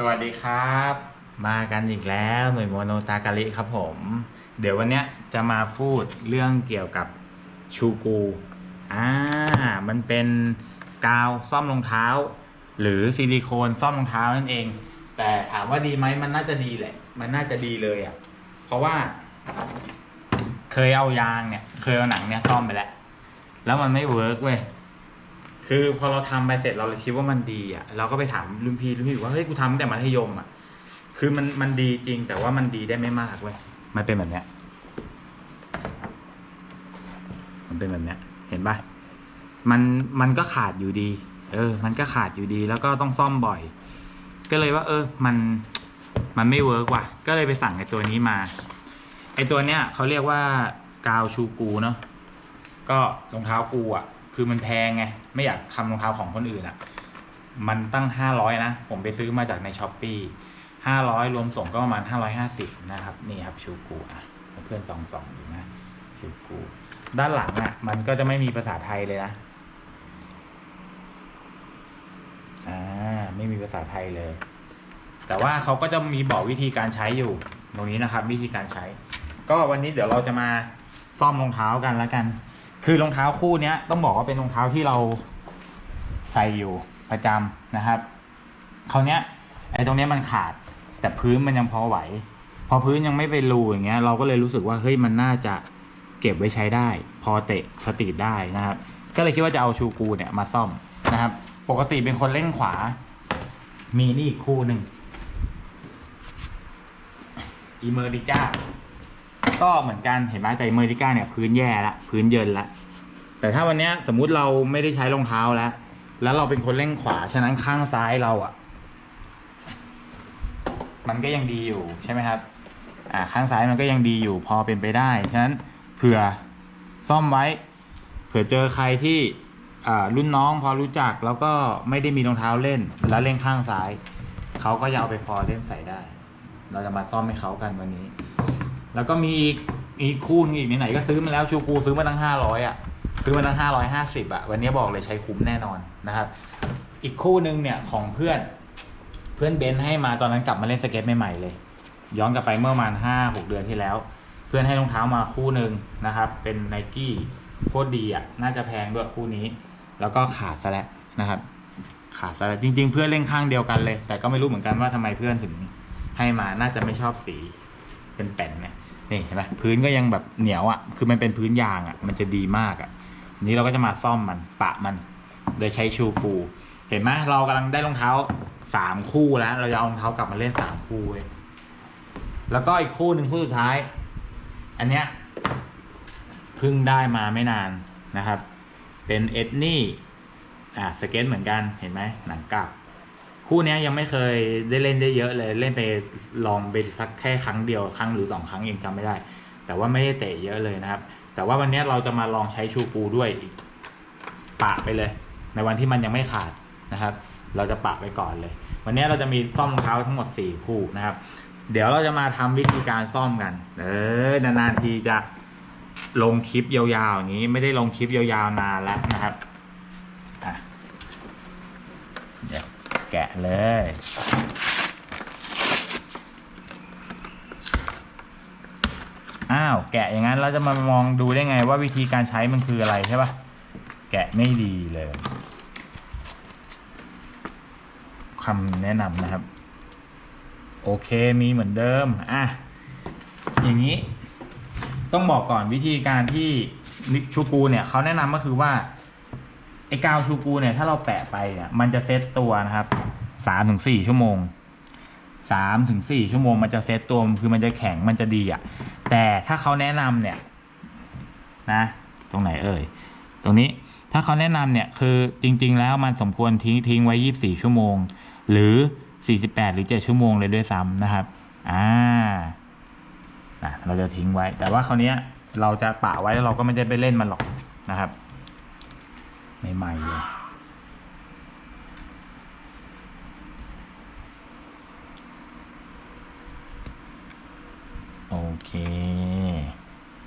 สวัสดีครับ มากันอีกแล้วหน่วยโมโนตากาลิครับผม เดี๋ยววันเนี้ยจะมาพูดเรื่องเกี่ยวกับชูกูอ่ามันเป็นกาวซ่อมรองเท้า หรือซิลิโคนซ่อมรองเท้านั่นเอง แต่ถามว่าดีไหมมันน่าจะดีแหละ มันน่าจะดีเลยอะ่ะ เพราะว่า เคยเอายางเนี่ย เคยเอาหนังเนี่ยซ่อมไปแล้ว แล้วมันไม่เวิร์กเว้ย คือพอเราทำไปเสร็จเราเลยคิดว่ามันดีอะเราก็ไปถามรุ่นพี่รุ่นพี่บอกว่าเฮ้ยกูทำตั้งแต่มัธยมอะ คือมันมันดีจริงแต่ว่ามันดีได้ไม่มากเว้ยมันเป็นแบบเนี้ย มันเป็นแบบเนี้ย เห็นปะมันมันก็ขาดอยู่ดี เออ มันก็ขาดอยู่ดี แล้วก็ต้องซ่อมบ่อย ก็เลยว่า เออ มันมันไม่เวิร์กว่ะ ก็เลยไปสั่งไอ้ตัวนี้มาไอ้ตัวเนี้ยเขาเรียกว่ากาวชูกูเนาะก็รองเท้ากูอะ คือมันแพงไง ไม่อยากทำรองเท้าของคนอื่นอะ มันตั้งห้าร้อยนะ ผมไปซื้อมาจากในช้อปปี้ห้าร้อยรวมส่งก็ประมาณห้าร้อยห้าสิบนะครับ นี่ครับชูกูอะ เพื่อนสองสองดูนะชูกูด้านหลังอะ มันก็จะไม่มีภาษาไทยเลยนะอ่าไม่มีภาษาไทยเลย แต่ว่าเขาก็จะมีบอกวิธีการใช้อยู่ ตรงนี้นะครับ วิธีการใช้ ก็วันนี้เดี๋ยวเราจะมาซ่อมรองเท้ากันแล้วกัน คือรองเท้าคู่เนี้ยต้องบอกว่าเป็นรองเท้าที่เราใส่อยู่ประจำนะครับคราวเนี้ยไอ้ตรงเนี้ยมันขาด แต่พื้นมันยังพอไหว พอพื้นยังไม่เป็นรูอย่างเงี้ย เราก็เลยรู้สึกว่าเฮ้ยมันน่าจะเก็บไว้ใช้ได้ พอเตะสตรีทได้นะครับ ก็เลยคิดว่าจะเอาชูกูเนี่ยมาซ่อมนะครับ ปกติเป็นคนเล่นขวา มีนี่คู่หนึ่งอีเมอริก้า ก็เหมือนกันเห็นไหมแต่อเมริกาเนี่ยพื้นแย่ละพื้นเยินละแต่ถ้าวันเนี้ยสมมุติเราไม่ได้ใช้รองเท้าแล้ว แล้วเราเป็นคนเล่นขวาฉะนั้นข้างซ้ายเราอะ่ะ มันก็ยังดีอยู่ใช่ไหมครับอ่าข้างซ้ายมันก็ยังดีอยู่พอเป็นไปได้ฉะนั้นเผื่อซ่อมไว้ เผื่อเจอใครที่อ่ารุ่นน้องพอรู้จักแล้วก็ไม่ได้มีรองเท้าเล่น แล้วเล่นข้างซ้ายเขาก็จะเอาไปพอเล่นใส่ได้ เราจะมาซ่อมให้เขากันวันนี้ แล้วก็มีอีกอีกคู่นึงอีกไหนๆก็ซื้อมาแล้วชูกูซื้อมาตั้งห้าร้อยอะซื้อมาตั้งห้าร้อยห้าสิบอะวันนี้บอกเลยใช้คุ้มแน่นอนนะครับ อีกคู่หนึ่งเนี่ยของเพื่อนเพื่อนเบนซ์ให้มาตอนนั้นกลับมาเล่นสเก็ตใหม่ๆเลย ย้อนกลับไปเมื่อประมาณห้าหกเดือนที่แล้ว เพื่อนให้รองเท้ามาคู่หนึ่งนะครับ เป็นไนกี้โคตรดีอะน่าจะแพงด้วยคู่นี้ แล้วก็ขาดซะแล้วนะครับขาดซะแล้วจริง ๆ เพื่อนเล่นข้างเดียวกันเลย แต่ก็ไม่รู้เหมือนกันว่าทำไมเพื่อนถึงให้มาน่าจะไม่ชอบสีเป็นแป่นเนี่ย นี่เห็นไหมพื้นก็ยังแบบเหนียวอะ คือมันเป็นพื้นยางอะ มันจะดีมากอะนี้เราก็จะมาซ่อมมันปะมัน โดยใช้ชูปู เห็นไหมเรากำลังได้รองเท้าสามคู่แล้ว เราจะเอารองเท้ากลับมาเล่นสามคู่เว้ยแล้วก็อีกคู่หนึ่งคู่สุดท้าย อันเนี้ยเพิ่งได้มาไม่นานนะครับ เป็นเอ็ดนี่อ่าสเก็ตเหมือนกันเห็นไหมหนังกลับ คู่นี้ยังไม่เคยได้เล่นได้เยอะเลย เล่นไปลองไปสักแค่ครั้งเดียวครั้งหรือสองครั้งเองจำไม่ได้ แต่ว่าไม่ได้เตะเยอะเลยนะครับ แต่ว่าวันนี้เราจะมาลองใช้ชูปูด้วยอีกปะไปเลย ในวันที่มันยังไม่ขาดนะครับ เราจะปะไปก่อนเลย วันนี้เราจะมีซ่อมรองเท้าทั้งหมดสี่คู่นะครับ เดี๋ยวเราจะมาทำวิธีการซ่อมกัน เออนานๆทีจะลงคลิปยาวๆอย่างนี้ ไม่ได้ลงคลิปยาวๆนานแล้วนะครับอะเดี๋ยว แกะเลย อ้าว แกะอย่างนั้นเราจะมามองดูได้ไงว่าวิธีการใช้มันคืออะไรใช่ปะแกะไม่ดีเลยคำแนะนำนะครับ โอเคมีเหมือนเดิม อะ อย่างนี้ ต้องบอกก่อนวิธีการที่ชูกูเนี่ยเขาแนะนำก็คือว่า ไอ้กาวชูกูเนี่ยถ้าเราแปะไปเนี่ยมันจะเซตตัวนะครับสามถึงสี่ชั่วโมงสามถึงสี่ชั่วโมงมันจะเซตตัวคือมันจะแข็งมันจะดีอะ่ะ แต่ถ้าเขาแนะนำเนี่ยนะ ตรงไหนเอ่ย ตรงนี้ถ้าเขาแนะนำเนี่ยคือจริง ๆ แล้วมันสมควรทิ้งทิ้งไว้ยี่บสี่ชั่วโมง หรือสี่สิบแปดหรือเจ็ดชั่วโมงเลยด้วยซ้ำนะครับอ่านะเราจะทิ้งไว้ แต่ว่าคราวนี้ยเราจะปะไว้แล้วเราก็ไม่ได้ไปเล่นมันหรอกนะครับ ใหม่ๆเลยโอเค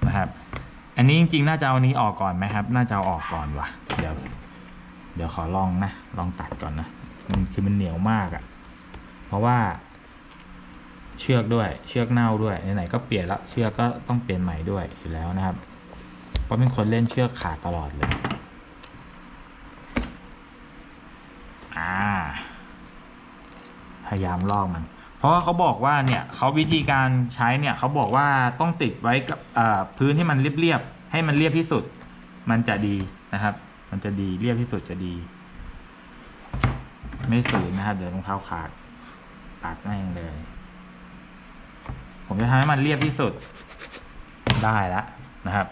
นะครับ อันนี้จริงๆ น่าจะเอาอันนี้ออกก่อนไหมครับ น่าจะเอาออกก่อนว่ะเดี๋ยว เดี๋ยวขอลองนะ ลองตัดก่อนนะ มันคือมันเหนียวมากอะ่ะ เพราะว่า เชือกด้วย เชือกเน่าด้วย ไหนๆ ก็เปลี่ยนแล้วเชือกก็ต้องเปลี่ยนใหม่ด้วยอยู่แล้วนะครับ เพราะเป็นคนเล่นเชือกขาดตลอดเลย อ่า พยายามลอกมัน เพราะว่าเขาบอกว่าเนี่ยเขาวิธีการใช้เนี่ยเขาบอกว่าต้องติดไว้กับพื้นที่มันเรียบๆให้มันเรียบที่สุด มันจะดีนะครับ มันจะดีเรียบที่สุดจะดี ไม่สูญนะครับเดี๋ยวรองเท้าขาดตัดแม่งเลย ผมจะทำให้มันเรียบที่สุดได้แล้วนะครับ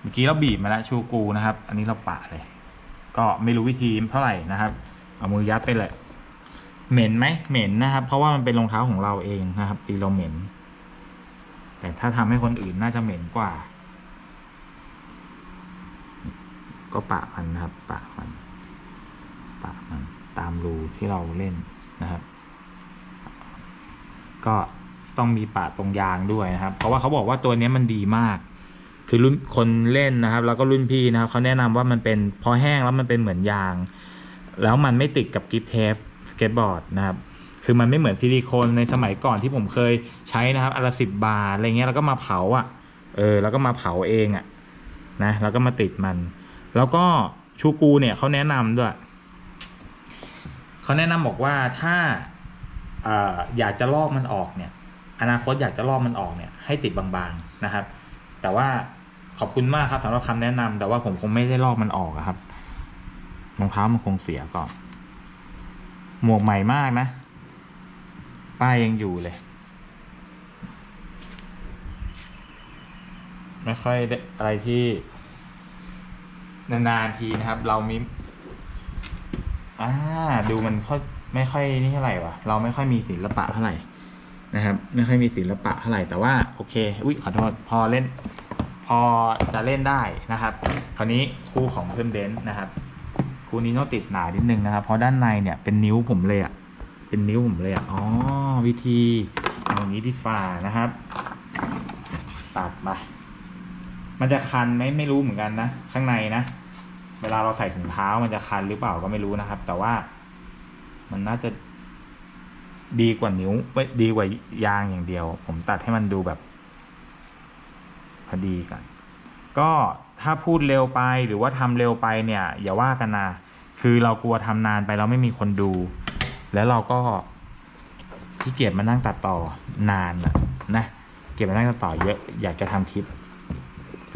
เมื่อกี้เราบีบมาแล้วชูกูนะครับ อันนี้เราปะเลย ก็ไม่รู้วิธีเท่าไหร่นะครับ เอามือยัดไปเลย เหม็นไหมเหม็นนะครับ เพราะว่ามันเป็นรองเท้าของเราเองนะครับตีเราเหม็น แต่ถ้าทำให้คนอื่นน่าจะเหม็นกว่า ก็ปะมันนะครับ ปะมันปะมัน ตามรูที่เราเล่นนะครับ ก็ต้องมีปะตรงยางด้วยนะครับ เพราะว่าเขาบอกว่าตัวนี้มันดีมาก คือรุ่นคนเล่นนะครับ แล้วก็รุ่นพี่นะครับเขาแนะนำว่ามันเป็นพอแห้งแล้วมันเป็นเหมือนยาง แล้วมันไม่ติดกับกิฟเทป เก็ตบอร์ดนะครับคือมันไม่เหมือนซิลิโคนในสมัยก่อนที่ผมเคยใช้นะครับอนละสิบบาทอะไรเงี้ยแล้วก็มาเผาอะเออแล้วก็มาเผาเองอะนะแล้วก็มาติดมัน แล้วก็ชูกูเนี่ยเขาแนะนำด้วยเขาแนะนำบอกว่าถ้าเอออยากจะลอกมันออกเนี่ย อนาคตอยากจะลอกมันออกเนี่ย ให้ติดบางๆนะครับ แต่ว่าขอบคุณมากครับสำหรับคำแนะนำแต่ว่าผมคงไม่ได้ลอกมันออกครับรองเท้ามันคงเสียก่อน หมวกใหม่มากนะ ป้ายยังอยู่เลย ไม่ค่อยอะไรที่ นานๆทีนะครับ เรามีอ่าดูมันค่อยไม่ค่อยนี่เท่าไหร่วะเราไม่ค่อยมีศิลปะเท่าไหร่นะครับ ไม่ค่อยมีศิลปะเท่าไหร่แต่ว่าโอเคอุ้ยขอโทษพอเล่น พอจะเล่นได้นะครับ คราวนี้คู่ของเพื่อนเบนซ์นะครับ คู่นี้ต้องติดหนานิดนึงนะครับ เพราะด้านในเนี่ยเป็นนิ้วผมเลยอะ่ะ เป็นนิ้วผมเลยอะ่ะ อ๋อ วิธีเอาอย่างนี้ดีฝ่านะครับ ตัดมา มันจะคันไหมไม่รู้เหมือนกันนะ ข้างในนะ เวลาเราใส่ถุงเท้ามันจะคันหรือเปล่าก็ไม่รู้นะครับ แต่ว่ามันน่าจะดีกว่านิ้วไม่ดีกว่ายางอย่างเดียว ผมตัดให้มันดูแบบ พอดีกัน ก็ถ้าพูดเร็วไปหรือว่าทำเร็วไปเนี่ย อย่าว่ากันนะคือเรากลัวทำนานไปเราไม่มีคนดู แล้วเราก็ขี้เกียจมานั่งตัดต่อนานอะนะเก็บมานั่งตัดต่อเยอะอยากจะทำคลิป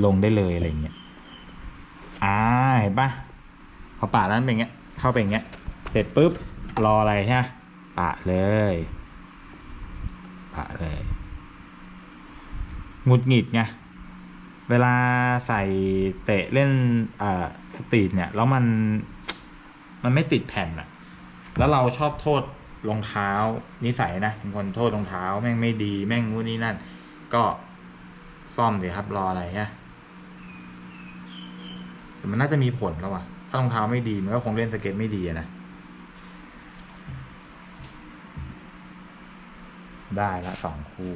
ลงได้เลยอะไรเงี้ยอ่าเห็นปะพอปาดแล้วเป็นเงี้ย เข้าไปเงี้ย เสร็จปุ๊บรออะไรใช่ไหมปะเลยปะเลยหงุดหงิดไง เวลาใส่เตะเล่นอ่าสตรีทเนี่ย แล้วมันมันไม่ติดแผ่นอะแล้วเราชอบโทษรองเท้านิสัยนะเป็นคนโทษรองเท้าแม่งไม่ดีแม่งงูนนี่นั่น ก็ซ่อมสิครับรออะไรฮะแต่มันน่าจะมีผลแล้วว่ะ ถ้ารองเท้าไม่ดีมันก็คงเล่นสเก็ตไม่ดีนะได้ละสองคู่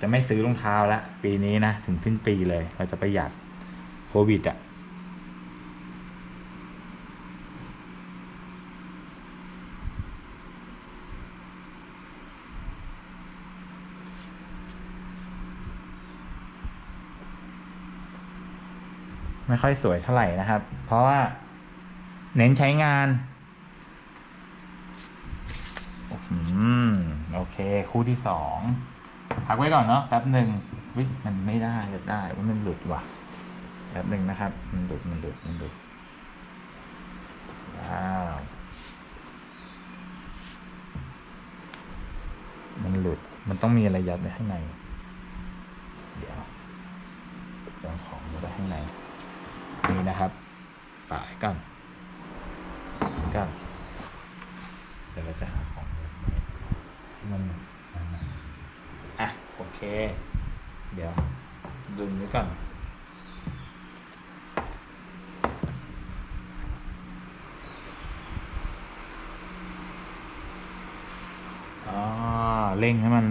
จะไม่ซื้อรองเท้าละปีนี้นะ ถึงสิ้นปีเลย เราจะประหยัดโควิดอะ่ะไม่ค่อยสวยเท่าไหร่นะครับ เพราะว่าเน้นใช้งาน อืม โอเค คู่ที่สอง พักไว้ก่อนเนาะแป๊บหนึ่งวิมันไม่ได้จะได้ว่ามันหลุดว่ะแป๊บหนึ่งนะครับ มันหลุดมันหลุดมันหลุดว้าวมันหลุดมันต้องมีอะไรยัดไว้ข้างใน เดี๋ยวเอาของยัดไว้ข้างในนี่นะครับปะไว้ก่อนก่อนเดี๋ยวเราจะหาของที่มัน โอเค เดี๋ยวดึงไว้ก่อนอ๋อเร่งให้มัน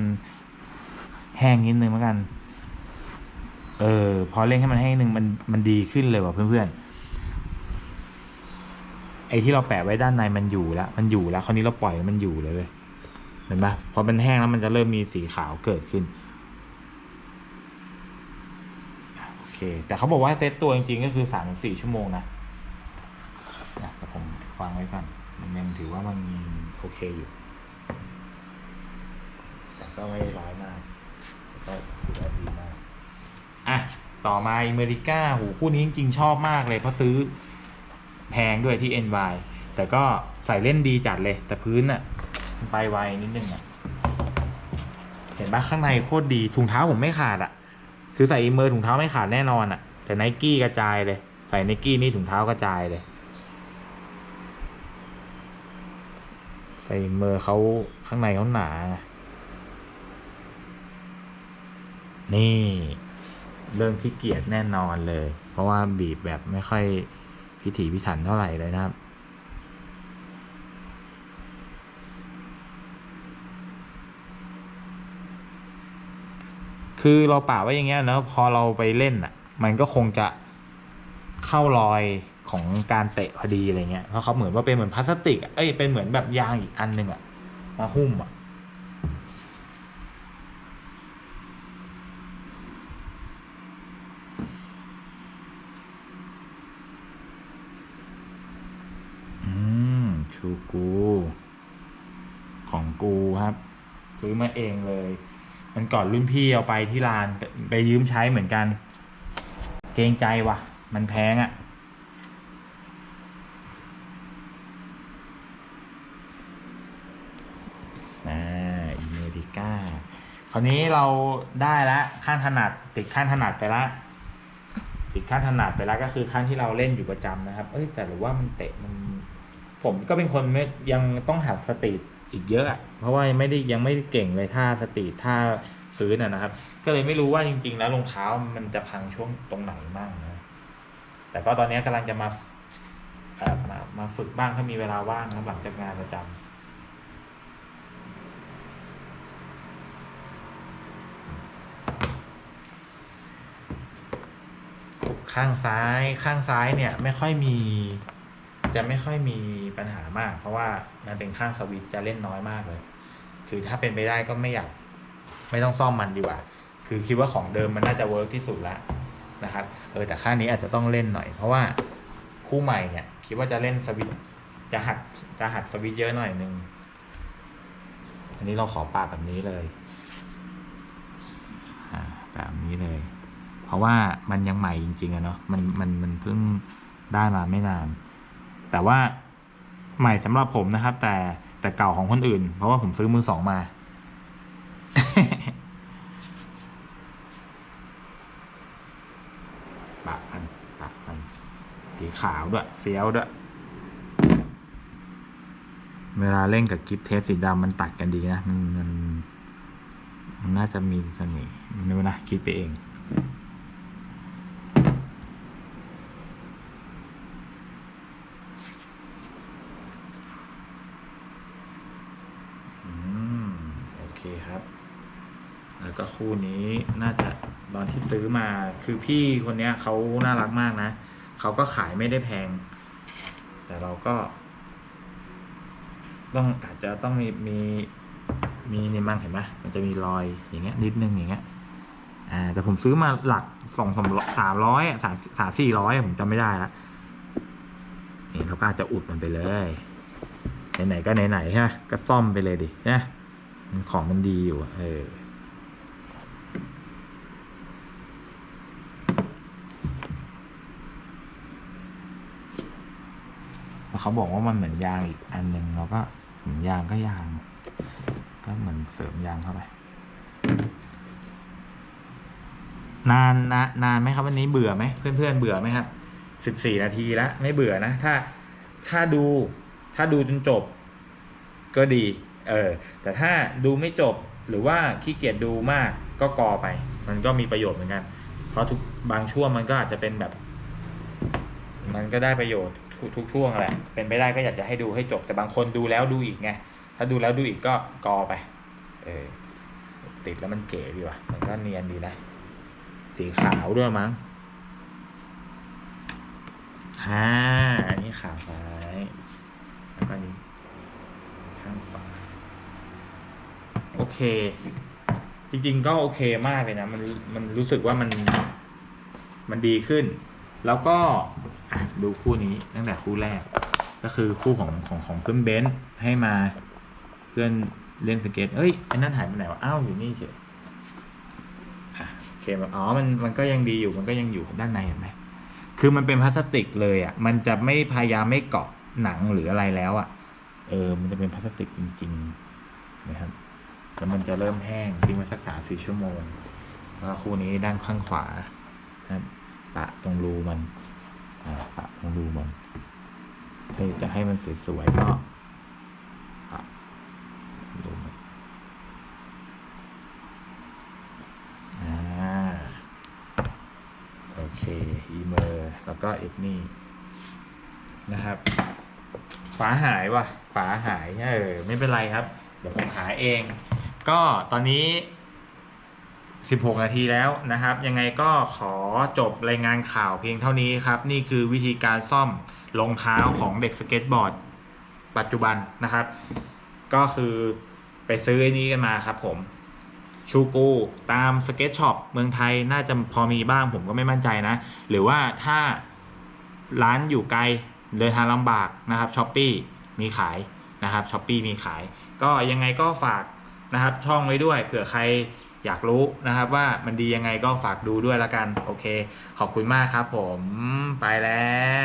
แห้งนิดนึงแล้วกัน เออ พอเร่งให้มันแห้งนึงมันมันดีขึ้นเลยว่ะเพื่อนๆ ไอ้ที่เราแปะไว้ด้านในมันอยู่แล้ว มันอยู่แล้ว คราวนี้เราปล่อยมันอยู่เลยเว้ย เห็นปะพอมันแห้งแล้วมันจะเริ่มมีสีขาวเกิดขึ้นโอเค แต่เขาบอกว่าเซตตัวจริงๆก็คือสามสี่ชั่วโมงนะนะแต่ผมวางไว้ก่อนมันยังถือว่ามันโอเคอยู่ แต่ก็ไม่ร้ายมากก็ถือว่าดีมากอะต่อมาอเมริกาหูคู่นี้จริงๆชอบมากเลยเพราะซื้อแพงด้วยที่ NY แต่ก็ใส่เล่นดีจัดเลย แต่พื้นอะ ไปไวนิดนึงอะเห็นปะข้างในโคตรดีถุงเท้าผมไม่ขาดอะคือใส่อิเมอร์ถุงเท้าไม่ขาดแน่นอนอะแต่ไนกี้กระจายเลย ใส่ไนกี้นี่ถุงเท้ากระจายเลย ใส่เมอร์เขาข้างในเขาหนา นี่ เริ่มขี้เกียจแน่นอนเลย เพราะว่าบีบแบบไม่ค่อยพิถีพิถันเท่าไหร่เลยนะครับ คือเราป่าไว้อย่างเงี้ยนะพอเราไปเล่นอะ มันก็คงจะเข้ารอยของการเตะพอดีอะไรเงี้ยเพราะเขาเหมือนว่าเป็นเหมือนพลาสติกเอ้ยเป็นเหมือนแบบยางอีกอันหนึ่งอะมาหุ้มอะอืมชูกู ของกูครับ ซื้อมาเองเลย มันก่อนรุ่นพี่เอาไปที่ร้านไปไปยืมใช้เหมือนกัน เกรงใจว่ะมันแพงอะ่ะ อ่าอเมริกาคราวนี้เราได้แล้วขั้นถนัด ติดขั้นถนัดไปแล้วติดขั้นถนัดไปแล้วก็คือขั้นที่เราเล่นอยู่ประจำนะครับ เอ้ยแต่หรือว่ามันเตะมัน ผมก็เป็นคนไม่ยังต้องหัดสตรีท อีกเยอะอะเพราะว่าไม่ได้ยังไม่เก่งเลยท่าสตรีทท่าพื้นอะนะครับ ก็เลยไม่รู้ว่าจริง ๆ แล้วรองเท้ามันจะพังช่วงตรงไหนบ้างนะแต่ก็ตอนนี้กำลังจะมาเอ่อมามาฝึกบ้างถ้ามีเวลาว่างนะหลังจากงานประจำข้างซ้ายข้างซ้ายเนี่ยไม่ค่อยมี จะไม่ค่อยมีปัญหามาก เพราะว่ามันเป็นข้างสวิตจะเล่นน้อยมากเลย คือถ้าเป็นไปได้ก็ไม่อยากไม่ต้องซ่อมมันดีกว่า คือคิดว่าของเดิมมันน่าจะเวิร์กที่สุดล้วนะครับ เออแต่ข้างนี้อาจจะต้องเล่นหน่อย เพราะว่าคู่ใหม่เนี่ย คิดว่าจะเล่นสวิตจะหัดจะหัดสวิตเยอะหน่อยนึง อันนี้เราขอปาแบบนี้เลยแบบนี้เลย เพราะว่ามันยังใหม่จริงๆอะเนาะ มันมันมันเพิ่งได้มาไม่นาน แต่ว่าใหม่สำหรับผมนะครับ แต่แต่เก่าของคนอื่น เพราะว่าผมซื้อมือสองมา ปากันปากันสีขาวด้วยเฟี้ยวด้วย เวลาเล่นกับกิฟเทปสีดำมันตัดกันดีนะ มันมันมันน่าจะมีเสน่ห์ไม่รู้นะ คิดไปเอง อืม โอเคครับ แล้วก็ คู่นี้น่าจะตอนที่ซื้อมา คือพี่คนเนี้ยเขาน่ารักมากนะเขาก็ขายไม่ได้แพง แต่เราก็ ต้องอาจจะต้องมีมีมีนี่มั่งเห็นไหมมันจะมีรอยอย่างเงี้ย นิดนึงอย่างเงี้ยอ่าแต่ผมซื้อมาหลักสองสามสามร้อยสามสามสี่ร้อยผมจำไม่ได้ละนี่เราก็อาจจะอุดมันไปเลยไหนๆก็ไหนๆใช่ไหมก็ซ่อมไปเลยดิใช่ไหมมันของมันดีอยู่เออ แล้วเขาบอกว่ามันเหมือนยางอีกอันหนึ่งเราก็เหมือนยางก็ยาง ก็เหมือนเสริมยางเข้าไป นานนะนานไหมครับวันนี้เบื่อไหมเพื่อนเพื่อนๆเบื่อไหมครับสิบสี่นาทีแล้วไม่เบื่อนะ ถ้าถ้าดู ถ้าดูจนจบ ก็ดี เออ แต่ถ้าดูไม่จบหรือว่าขี้เกียจดูมากก็กอไป มันก็มีประโยชน์เหมือนกัน เพราะทุกบางช่วงมันก็อาจจะเป็นแบบ มันก็ได้ประโยชน์ ทุกช่วงแหละเป็นไปได้ก็อยากจะให้ดูให้จบ แต่บางคนดูแล้วดูอีกไงถ้าดูแล้วดูอีกก็กอไป เออ ติดแล้วมันเก๋ดีว่ะ มันก็เนียนดีนะ สีขาวด้วยมั้งเออ่าอันนี้ขาซ้ายแล้วก็นี้ข้างขวาโอเค จริง ๆ ก็โอเคมากเลยนะ มันมันรู้สึกว่ามันมันดีขึ้น แล้วก็ ดูคู่นี้ตั้งแต่คู่แรก ก็คือคู่ของของของเพื่อนเบนซ์ให้มาเพื่อนเล่นสเก็ตเอ้ยไอ้นั่นหายไปไหนวะอ้าวอยู่นี่เฉยโอเคอ๋อมันมันก็ยังดีอยู่มันก็ยังอยู่ด้านในเห็นไหมคือมันเป็นพลาสติกเลยอะ มันจะไม่พยายามไม่เกาะหนังหรืออะไรแล้วอะ เออ มันจะเป็นพลาสติกจริงๆนะครับแล้วมันจะเริ่มแห้งทิ้งไว้สักสามสี่ชั่วโมง แล้วคู่นี้ด้านข้างขวานะครับปะตรงรูมัน ปะตรงรูมันถ้าจะให้มันสวยๆก็ปะรูมันอ่าโอเคอีเมอร์แล้วก็เอ็ดนี่นะครับฝาหายว่ะฝาหายเออไม่เป็นไรครับ เดี๋ยวผมหาเอง ก็ตอนนี้ 16 นาทีแล้วนะครับ ยังไงก็ขอจบรายงานข่าวเพียงเท่านี้ครับ นี่คือวิธีการซ่อมรองเท้าของเด็กสเก็ตบอร์ด ปัจจุบันนะครับ ก็คือไปซื้อไอ้นี้กันมาครับผมชูกูตามสเก็ตช็อปเมืองไทยน่าจะพอมีบ้างผมก็ไม่มั่นใจนะ หรือว่าถ้าร้านอยู่ไกลเดินทางลำบากนะครับช้อปปีมีขายนะครับช้อปปีมีขาย ก็ยังไงก็ฝากนะครับช่องไว้ด้วยเผื่อใคร อยากรู้นะครับว่ามันดียังไงก็ฝากดูด้วยละกัน โอเค ขอบคุณมากครับผม ไปแล้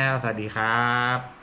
ว สวัสดีครับ